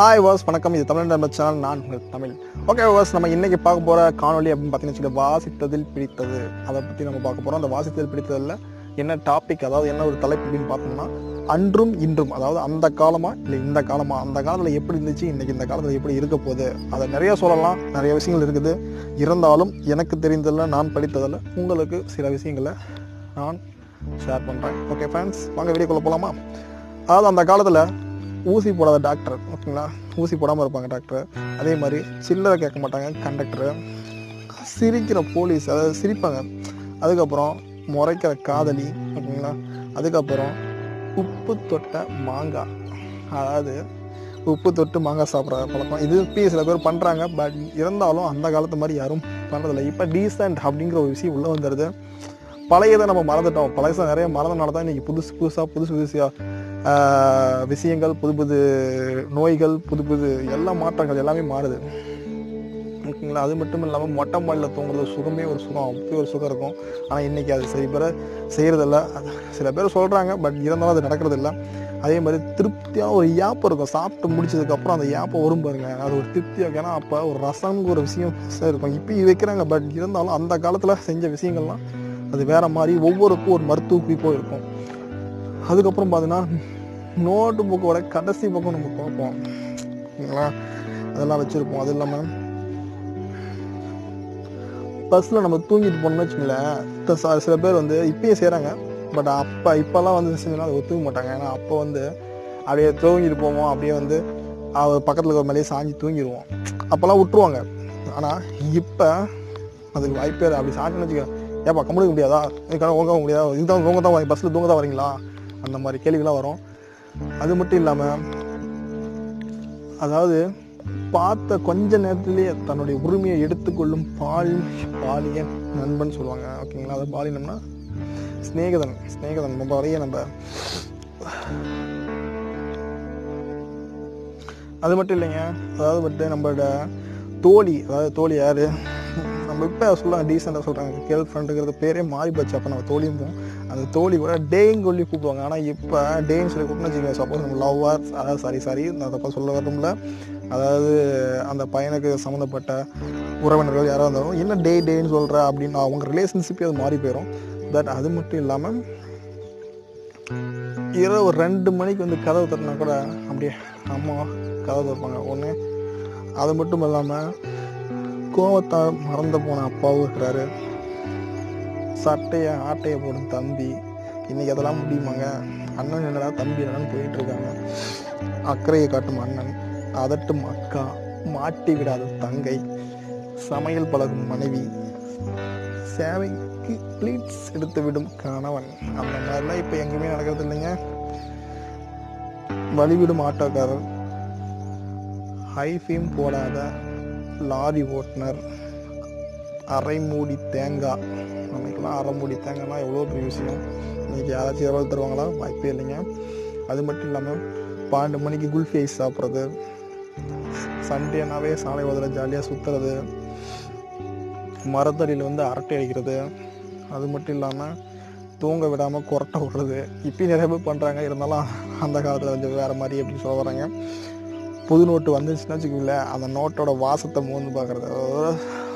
ஆய் வாஸ் வணக்கம். இது தமிழ் நண்பர் சேனல். நான் உங்கள் தமிழ். ஓகே வாஸ் நம்ம இன்னைக்கு பார்க்க போகிற காணொலி அப்படின்னு பார்த்தீங்கன்னு வச்சுக்கோங்க, வாசித்ததில் பிடித்தது. அதை பற்றி நம்ம பார்க்க போகிறோம் அந்த வாசித்ததில் பிடித்ததில் என்ன டாபிக் அதாவது என்ன ஒரு தலைப்பு அப்படின்னு பார்த்தோம்னா அன்றும் இன்றும் அதாவது அந்த காலமா இல்லை இந்த காலமா அந்த காலத்தில் எப்படி இருந்துச்சு இன்றைக்கி இந்த காலத்தில் எப்படி இருக்க போகுது அதை நிறைய சொல்லலாம். நிறைய விஷயங்கள் இருக்குது. இருந்தாலும் எனக்கு தெரிந்ததில் நான் படித்ததில் உங்களுக்கு சில விஷயங்களை நான் ஷேர் பண்ணுறேன் ஓகே ஃப்ரெண்ட்ஸ் வாங்க வீடியோக்குள்ளே போகலாமா அதாவது அந்த காலத்தில் ஊசி போடாத டாக்டர் ஓகேங்களா? ஊசி போடாமல் இருப்பாங்க டாக்டர். அதே மாதிரி சில்லறை கேட்க மாட்டாங்க கண்டக்டரு சிரிக்கிற போலீஸ் அதாவது சிரிப்பாங்க. அதுக்கப்புறம் முறைக்கிற காதலி ஓகேங்களா? அதுக்கப்புறம் உப்பு தொட்ட மாங்காய். அதாவது உப்பு தொட்டு மாங்காய் சாப்பிட்ற பழக்கம். இது இப்போ சில பேர் பண்ணுறாங்க பட் இருந்தாலும் அந்த காலத்து மாதிரி யாரும் பண்ணுறதில்ல இப்போ டீசென்ட் அப்படிங்கிற ஒரு விஷயம் உள்ளே வந்துடுது பழையதை நம்ம மறந்துட்டோம். பழையசை நிறைய மறந்தனால தான் இன்றைக்கி புதுசு புதுசாக புதுசு புதுசாக விஷயங்கள் புது புது நோய்கள் புது புது எல்லா மாற்றங்கள் எல்லாமே மாறுது. ஓகேங்களா? அது மட்டும் இல்லாமல் மொட்டை மாடியில் தூங்குறது சுகமே ஒரு சுகம். அப்படி ஒரு சுகம் இருக்கும். ஆனால் இன்றைக்கி அது சில பேர் செய்கிறதில்ல சில பேர் சொல்கிறாங்க பட் இருந்தாலும் அது நடக்கிறதில்ல. அதே மாதிரி திருப்தியாக ஒரு ஏப்பம் இருக்கும். சாப்பிட்டு முடிச்சதுக்கப்புறம் அந்த ஏப்பம் வரும் பாருங்க. அது ஒரு திருப்தியாக ஏன்னா அப்போ ஒரு ரசம்னு ஒரு விஷயம் இருக்கும். இப்போ வைக்கிறாங்க. பட் இருந்தாலும் அந்த காலத்தில் செஞ்ச விஷயங்கள்லாம் அது வேற மாதிரி ஒவ்வொருக்கும் ஒரு மருத்துவ குறிப்போ இருக்கும் அதுக்கப்புறம் பார்த்தீங்கன்னா நோட்டு புக்கோட கடைசி பக்கம் நம்ம பார்ப்போம். ஓகேங்களா அதெல்லாம் வச்சுருப்போம். அது இல்லாமல் பஸ்ஸில் நம்ம தூங்கிட்டு போனோம்னு வச்சுங்களேன் சில பேர் வந்து இப்பயும் செய்கிறாங்க பட் அப்போ இப்போல்லாம் வந்து செஞ்சோன்னா அதை ஒத்துக்க மாட்டாங்க. ஏன்னா அப்போ வந்து அப்படியே தூங்கிட்டு போவோம். அப்படியே வந்து அவர் பக்கத்தில் இருக்கிற மேலேயே சாஞ்சி தூங்கிடுவோம் அப்போல்லாம் விட்டுருவாங்க. ஆனால் இப்போ அதுக்கு வாய்ப்பே அப்படி சாஞ்சின்னு வச்சுக்க ஏப்பா கம்முடிக்க முடியாதா? இதுக்காக உங்க முடியாதா? இதுதான் தூங்க தான் பஸ்ஸில் தூங்க தான் வரீங்களா? அந்த மாதிரி கேள்விகள்லாம் வரும். அது மட்டும் இல்லாமல் அதாவது பார்த்த கொஞ்ச நேரத்திலேயே தன்னுடைய உரிமையை எடுத்துக்கொள்ளும் பால் பாலிய நண்பன் சொல்லுவாங்க ஓகேங்களா? அது பாலினம்னா ஸ்நேகதன் ஸ்நேகதன் ரொம்ப வரைய நம்ம அது மட்டும் இல்லைங்க. அதாவது வந்து நம்மளோட தோழி அதாவது தோழி யாரு? நம்ம இப்போ சொல்லலாம் டீசெண்டாக சொல்கிறாங்க கேர்ள் ஃப்ரெண்டுங்கிறது பேரே மாறி போச்சு அப்போ நம்ம தோழியும் அந்த தோழி கூட டேன்னு சொல்லி கூப்பிடுவாங்க. ஆனால் இப்போ டேன்னு சொல்லி கூப்பிட்டு வச்சுக்கோங்க சப்போஸ் நம்ம லவ்வார் அதாவது சாரி சாரி நான் தப்பாக சொல்ல வரணும்ல அதாவது அந்த பையனுக்கு சம்மந்தப்பட்ட உறவினர்கள் யாராக இருந்தாலும் என்ன டே டேன்னு சொல்கிற அப்படின்னு அவங்க ரிலேஷன்ஷிப்பே அது மாறி போயிடும் பட் அது மட்டும் இல்லாமல் இரவு ரெண்டு மணிக்கு வந்து கதவு தட்டினா கூட அப்படியே அம்மா கதவு திறப்பாங்க. ஒன்று அது மட்டும் இல்லாமல் கோவத்தால் மறந்து போன அப்பாவும் இருக்கிறாரு. சட்டையை ஆட்டையை போடும் தம்பி. இன்னைக்கு அதெல்லாம் முடியுமாங்க? அண்ணன் என்னடா தம்பி என்னன்னு போயிட்டு இருக்காங்க. அக்கறையை காட்டும் அண்ணன் அதட்டும் அக்கா மாட்டி விடாத தங்கை சமையல் பழகும் மனைவி சேவைக்கு ப்ளீட்ஸ் எடுத்து விடும் கணவன். அந்த மாதிரிலாம் இப்போ எங்கேயுமே நடக்கிறது இல்லைங்க. வழிவிடும் ஆட்டோக்காரர் ஹைஃபீம் போடாத லாரி ஓட்டுநர் அரை மூடி தேங்காய். நமக்குலாம் அரை மூடி எவ்வளோ பெரிய விஷயம். இன்னைக்கு யாராச்சும் எவ்வளோ தருவாங்களா? வாய்ப்பே இல்லைங்க. அது மட்டும் இல்லாமல் பன்னெண்டு மணிக்கு குல்ஃபி ஐஸ் சாப்பிட்றது. சண்டேனாவே சாலை ஓதில் ஜாலியாக சுற்றுறது மரத்தடியில் வந்து அரட்டை அடிக்கிறது. அது மட்டும் இல்லாமல் தூங்க விடாமல் கொரட்டை விடுறது. இப்போயும் நிறைய பேர் பண்ணுறாங்க இருந்தாலும் அந்த காலத்தில் வந்து வேறு மாதிரி அப்படின்னு சொல்ல வராங்க புது நோட்டு வந்துச்சுன்னா வச்சுக்கோங்களேன் அந்த நோட்டோட வாசத்தை மூந்து பார்க்குறது.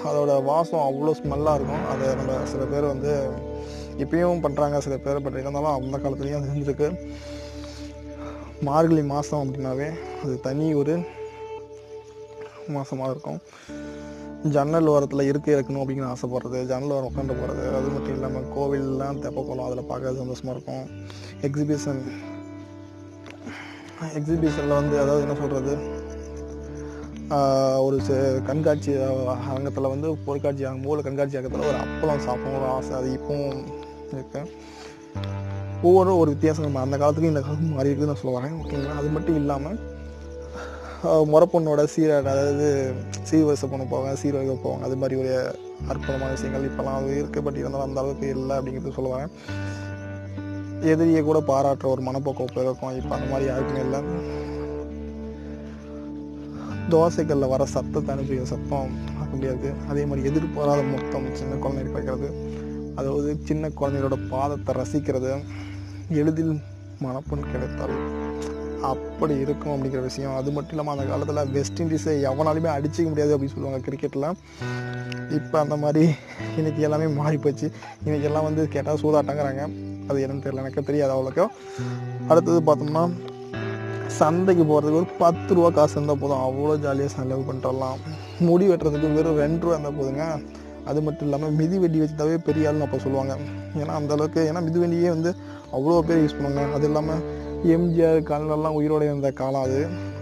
அதோட வாசம் அவ்வளோ ஸ்மெல்லாக இருக்கும். அதை நம்ம சில பேர் வந்து இப்பயும் பண்ணுறாங்க சில பேர் பட் இருந்தாலும் அந்த காலத்துலேயும் அது இருந்திருக்கு. மார்கழி மாதம் அப்படின்னாவே அது தனி ஒரு மாதமாக இருக்கும். ஜன்னல் ஓரத்தில் இருக்க இருக்கணும் அப்படின்னு ஆசைப்படுறது ஜன்னல் ஓரம் உட்காந்து போகிறது அது மட்டும் இல்லாமல் கோவில்லாம் தெப்பக்குளம் அதில் பார்க்கறது சந்தோஷமாக இருக்கும். எக்ஸிபிஷன் எக்ஸிபிஷனில் வந்து அதாவது என்ன சொல்கிறது ஒரு கண்காட்சி அரங்கத்தில் வந்து பொருட்காட்சி ஆகும்போது கண்காட்சி அரங்கத்தில் ஒரு அப்பளம் சாப்பிடணும் ஆசை. அது இப்போவும் இருக்கேன் ஒவ்வொன்றும் ஒரு வித்தியாசம் அந்த காலத்துக்கும் இந்த காலத்துக்கும் மாறி இருக்குதுன்னு நான் சொல்ல வரேன். ஓகேங்களா அது மட்டும் இல்லாமல் முறப்பொண்ணோட சீராட அதாவது சீர்வரிசை பொண்ணு போவாங்க சீர்வரிசை போவாங்க. அது மாதிரி ஒரு அற்புதமான விஷயங்கள் இப்போலாம் அது இருக்குது பட் இருந்தாலும் அந்த அளவுக்கு இல்லை அப்படிங்கிறது சொல்லுவாங்க எதிரியை கூட பாராட்டுற ஒரு மனப்போக்கம் இப்போ இருக்கும். இப்போ அந்த மாதிரி யாருக்குமே இல்லை. தோசைகளில் வர சத்தத்தை அனுப்பிய சத்தம் பார்க்க முடியாது அதே மாதிரி எதிர்பாராத மொத்தம் சின்ன குழந்தைகளுக்கு பார்க்கறது. அதாவது சின்ன குழந்தைகளோட பாதத்தை ரசிக்கிறது. எளிதில் மனப்பொன் கிடைத்தால் அப்படி இருக்கும் அப்படிங்கிற விஷயம். அது மட்டும் இல்லாமல் அந்த காலத்தில் வெஸ்ட் இண்டீஸை எவனாலுமே அடிச்சிக்க முடியாது அப்படின்னு சொல்லுவாங்க கிரிக்கெட்டில் இப்போ அந்த மாதிரி இன்னைக்கு எல்லாமே மாறி போச்சு இன்னைக்கு எல்லாம் வந்து கேட்டால் சூதாட்டங்கிறாங்க. அது என்னன்னு தெரியல எனக்கு தெரியாது அவ்வளோக்கோ. அடுத்தது பார்த்தோம்னா சந்தைக்கு போகிறதுக்கு ஒரு பத்து ரூபா காசு இருந்தால் போதும். அவ்வளோ ஜாலியாக செலவு பண்ணிட்டு வரலாம் முடி வெட்டுறதுக்கு வெறும் ரெண்டு ரூபா இருந்தால் போதுங்க. அது மட்டும் இல்லாமல் மிதி வெடி வச்சுட்டாவே பெரிய ஆள்னு அப்போ சொல்லுவாங்க. ஏன்னா அந்தளவுக்கு ஏன்னா மிதிவெண்டியே வந்து அவ்வளோ பேர் யூஸ் பண்ணுவாங்க. அது இல்லாமல் எம்ஜிஆர் கலர்லாம் உயிரோட இருந்த காலம் அது.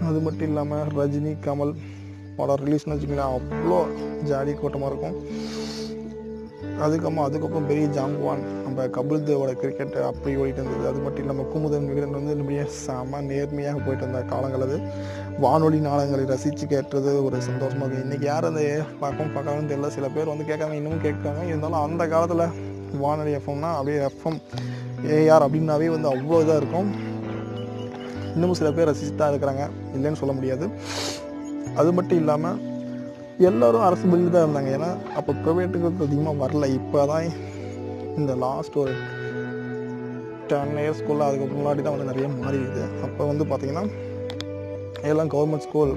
அது மட்டும் இல்லாமல் ரஜினி கமல் படம் ரிலீஸ்னு வச்சுக்கோங்களேன் அவ்வளோ ஜாலி கூட்டமாக இருக்கும். அதுக்கப்புறம் அதுக்கப்புறம் பெரிய ஜாம்புவான் நம்ம கபில் தேவோட கிரிக்கெட் அப்படி ஓடிட்டு இருந்தது. அது மட்டும் இல்லாமல் குமுதன் விகடன் வந்து இப்படியே செம நேர்மையாக போயிட்டு இருந்த காலங்கள் அது. வானொலி நாடகங்களை ரசித்து கேட்டது ஒரு சந்தோஷமாக இருக்கும் இன்றைக்கி யார் அந்த பார்க்கவும் பார்க்காமனு தெரியல. சில பேர் வந்து கேட்காம இன்னமும் கேட்காங்க இருந்தாலும் அந்த காலத்தில் வானொலி எஃப்எம்னா அப்படியே எஃப்எம் ஏஆர் அப்படின்னாவே வந்து அவ்வளோ இதாக இருக்கும். இன்னமும் சில பேர் ரசிச்சு தான் இருக்கிறாங்க. இல்லைன்னு சொல்ல முடியாது. அது மட்டும் இல்லாமல் எல்லோரும் அரசு பள்ளியில் தான் இருந்தாங்க. ஏன்னா அப்போ ப்ரைவேட்டுக்கு அதிகமாக வரல. இப்போ தான் இந்த லாஸ்ட் ஒரு டென் இயர்ஸ்க்குள்ளே அதுக்கு முன்னாடி தான் வந்து நிறைய மாறி இருக்குது அப்போ வந்து பார்த்திங்கன்னா எல்லாம் கவர்மெண்ட் ஸ்கூல்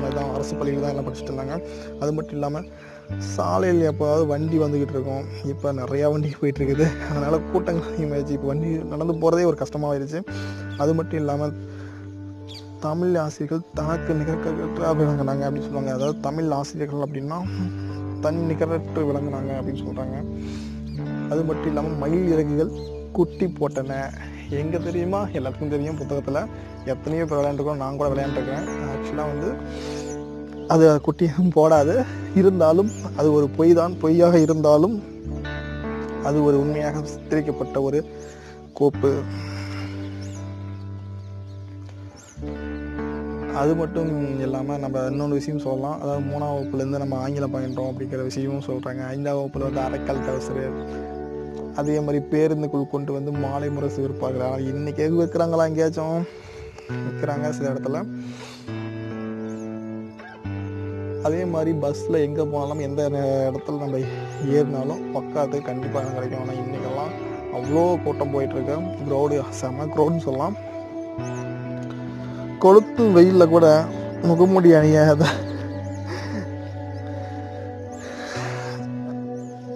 மாதிரி தான் அரசு பள்ளியில் தான் எல்லாம் படிச்சுட்டு இருந்தாங்க. அது மட்டும் இல்லாமல் சாலையில் எப்போதாவது வண்டி வந்துக்கிட்டு இருக்கும். இப்போ நிறையா வண்டி போயிட்டு இருக்குது. அதனால் கூட்டங்கள் அதிகமாகிடுச்சு இப்போ வண்டி நடந்து போகிறதே ஒரு கஷ்டமாக ஆயிடுச்சு அது மட்டும் இல்லாமல் தமிழ் ஆசிரியர்கள் தனக்கு நிகழ்க்க விளங்கினாங்க அப்படின்னு சொல்லுவாங்க. அதாவது தமிழ் ஆசிரியர்கள் அப்படின்னா தன் நிகரற்று விளங்குனாங்க அப்படின்னு சொல்கிறாங்க அது மட்டும் இல்லாமல் மயில் இறகுகள் குட்டி போட்டன. எங்கே தெரியுமா? எல்லாத்துக்கும் தெரியும் புத்தகத்தில். எத்தனையோ பேர் விளையாண்டுருக்கோம். நான் கூட விளையாண்டுருக்கேன். ஆக்சுவலாக வந்து அது குட்டியும் போடாது. இருந்தாலும் அது ஒரு பொய் தான் பொய்யாக இருந்தாலும் அது ஒரு உண்மையாக சித்தரிக்கப்பட்ட ஒரு கோப்பு. அது மட்டும் இல்லாமல் நம்ம இன்னொன்று விஷயம் சொல்லலாம். அதாவது மூணாம் வகுப்புலேருந்து நம்ம ஆங்கிலம் பயின்றோம் அப்படிங்கிற விஷயமும் சொல்கிறாங்க ஐந்தாம் வகுப்பில் வந்து அரைக்கால் தவசரு அதே மாதிரி பேருந்துக்குள் கொண்டு வந்து மாலை முரசு விற்பார்கள் ஆனால் இன்றைக்கி எது வைக்கிறாங்களா எங்கேயாச்சும்? விற்கிறாங்க சில இடத்துல. அதே மாதிரி பஸ்ஸில் எங்கே போனாலும் எந்த இடத்துல நம்ம ஏறினாலும் பக்காத்து கண்டிப்பாக கிடைக்கும் ஆனால் இன்றைக்கெல்லாம் அவ்வளோ கூட்டம் போயிட்டுருக்கு க்ரௌடு செம க்ரௌடுன்னு சொல்லலாம். கொளுத்து வெயிலில் கூட முகமுடி அணியாத.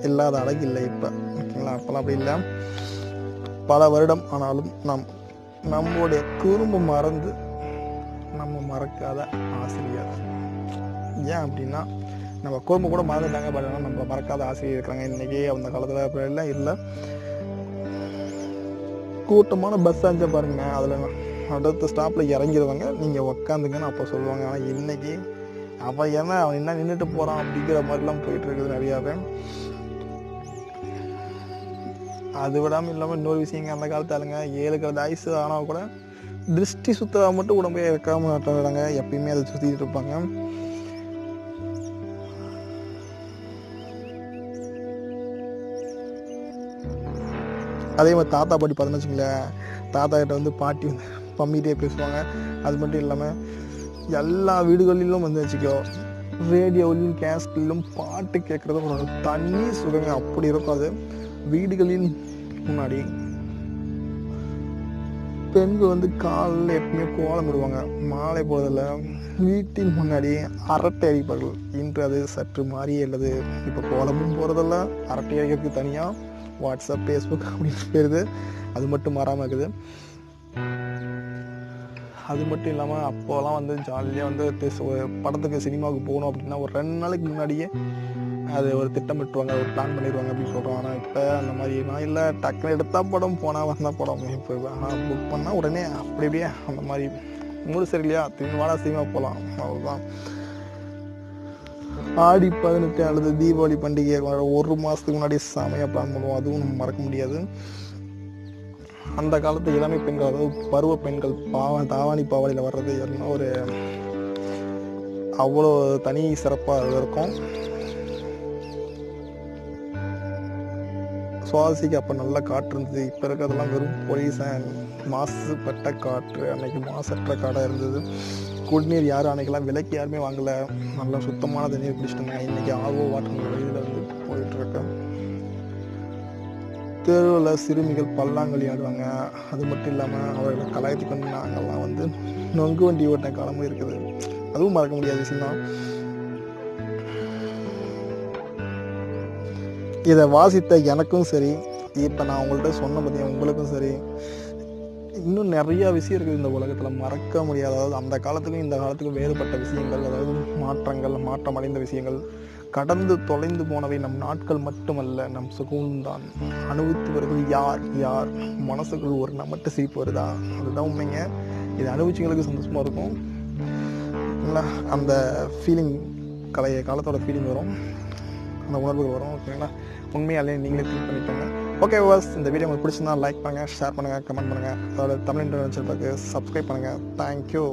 இல்லாத அழகு இல்லை இப்போ. ஓகேங்களா? அப்போல்லாம் அப்படி இல்லை. பல வருடம் ஆனாலும் நம் நம்முடைய குறும்பு மறந்து நம்ம மறக்காத ஆசிரியர். ஏன் அப்படின்னா நம்ம குடும்பம் கூட மறந்துட்டாங்க பட் ஆனால் நம்ம மறக்காத ஆசிரியர் இருக்கிறாங்க. இன்றைக்கி அந்த காலத்தில் அப்படி இல்லை. கூட்டமான பஸ் அஞ்ச பாருங்க அதில் அடுத்த ஸ்டாப்பில் இறங்கிடுவாங்க நீங்கள் உக்காந்துங்கன்னு அப்போ சொல்லுவாங்க ஆனால் இன்றைக்கி அவன் என்ன அவன் என்ன நின்றுட்டு போகிறான் அப்படிங்கிற மாதிரிலாம் போயிட்டு இருக்குது நிறையாவே. அது விடாமல் இல்லாமல் இன்னொரு விஷயங்க அந்த காலத்து ஆளுங்க ஏழு கலந்து ஐஸ் ஆனால் கூட திருஷ்டி சுத்தா மட்டும் உடம்பே இருக்காம மாட்டாங்க எப்பயுமே அதை சுற்றிட்டு இருப்பாங்க. அதே மாதிரி தாத்தா பாட்டி பார்த்தோன்னு வச்சுங்களேன் தாத்தா கிட்ட வந்து பாட்டி வந்து பம்மிட்டே பேசுவாங்க. அது மட்டும் இல்லாமல் எல்லா வீடுகளிலும் வந்து வச்சுக்கோ ரேடியோவிலும் கேஸ்டிலும் பாட்டு கேட்குறது ஒரு தனி சுகங்க அப்படி இருக்கும் அது வீடுகளின் முன்னாடி பெண்கள் வந்து காலில் எப்பவுமே கோலம் விடுவாங்க மாலை போகிறதில்ல வீட்டின் முன்னாடி அரட்டை அடிப்பார்கள். இன்று அது சற்று மாறியே உள்ளது. இப்போ கோலமும் போகிறதில்ல அரட்டை அடிக்கிறதுக்கு தனியாக வாட்ஸ்அப் ஃபேஸ்புக் அப்படின்னு போயிருது அது மட்டும் மாறாமல் இருக்குது. அது மட்டும் இல்லாமல் அப்போலாம் வந்து ஜாலியாக வந்து ஒரு படத்துக்கு சினிமாவுக்கு போகணும் அப்படின்னா ஒரு ரெண்டு நாளைக்கு முன்னாடியே அது ஒரு திட்டமிட்டுருவாங்க ஒரு பிளான் பண்ணிடுவாங்க அப்படின்னு சொல்கிறோம் ஆனால் இப்போ அந்த மாதிரி நான் இல்லை. டக்குன்னு எடுத்தால் படம் போனால் வந்தால் படம் இப்போ ஆனால் புக் பண்ணால் உடனே அப்படி அப்படியே அந்த மாதிரி. மூடு சரியில்லையா? திரும்பி வாடா சினிமா போகலாம் அவ்வளோதான் ஆடி பதினெட்டு அல்லது தீபாவளி பண்டிகை ஒரு மாதத்துக்கு முன்னாடி செமையாக பிளான் பண்ணுவோம். அதுவும் நம்ம மறக்க முடியாது. அந்த காலத்து இளமை பெண்கள் அதாவது பருவ பெண்கள் பாவ தாவாணி பாவாடியில் வர்றது எல்லாம் ஒரு அவ்வளோ தனி சிறப்பாக இருக்கும். சுவாசிக்கு அப்போ நல்ல காற்று இருந்தது. இப்போ இருக்கிறதெல்லாம் வெறும் பொலிசன் மாசுபட்ட காற்று அன்னைக்கு மாசற்ற காடாக இருந்தது. குடிநீர் யாரும் அன்னைக்கெல்லாம் விலைக்கு யாருமே வாங்கலை. நல்லா சுத்தமான தண்ணீர் பிடிச்சிட்டாங்க இன்றைக்கி இன்னைக்கு ஆர்வோ வாட்டர் வெளியில் வந்து போயிட்டு தெருவில் சிறுமிகள் பல்லாங்குழி ஆடுவாங்க. அது மட்டும் இல்லாமல் அவர்களை கலாய்த்து கொண்டு நாங்கள்லாம் வந்து நொங்கு வண்டி ஓட்ட காலமும் இருக்குது. அதுவும் மறக்க முடியாத விஷயம் தான் இதை வாசித்த எனக்கும் சரி. இப்போ நான் உங்கள்கிட்ட சொன்ன பற்றி உங்களுக்கும் சரி. இன்னும் நிறைய விஷயம் இருக்குது இந்த உலகத்தில். மறக்க முடியாத அதாவது அந்த காலத்துக்கும் இந்த காலத்துக்கும் வேறுபட்ட விஷயங்கள் அதாவது மாற்றங்கள் மாற்றம் அடைந்த விஷயங்கள். கடந்து தொலைந்து போனவை நம் நாட்கள் மட்டுமல்ல நம் சுகம்தான். அனுபவித்து வருவது யார்? யார்? மனசுக்குள் ஒரு நம்மட்டு சிரிப்பு வருதா? அதுதான் உண்மைங்க. இது அனுபவிச்சவங்களுக்கு சந்தோஷமாக இருக்கும். அந்த ஃபீலிங் கலைய காலத்தோட ஃபீலிங் வரும். அந்த உணர்வுகள் வரும் ஓகேங்களா உண்மையாலே நீங்களே ஃபீல் பண்ணிப்பாங்க ஓகே வாஸ் இந்த வீடியோ உங்களுக்கு பிடிச்சிருந்தா லைக் பண்ணுங்கள் ஷேர் பண்ணுங்கள் கமெண்ட் பண்ணுங்கள் அதோட தமிழ் இன்டர்நெட் சப்ஸ்கிரைப் பண்ணுங்கள் தேங்க்யூ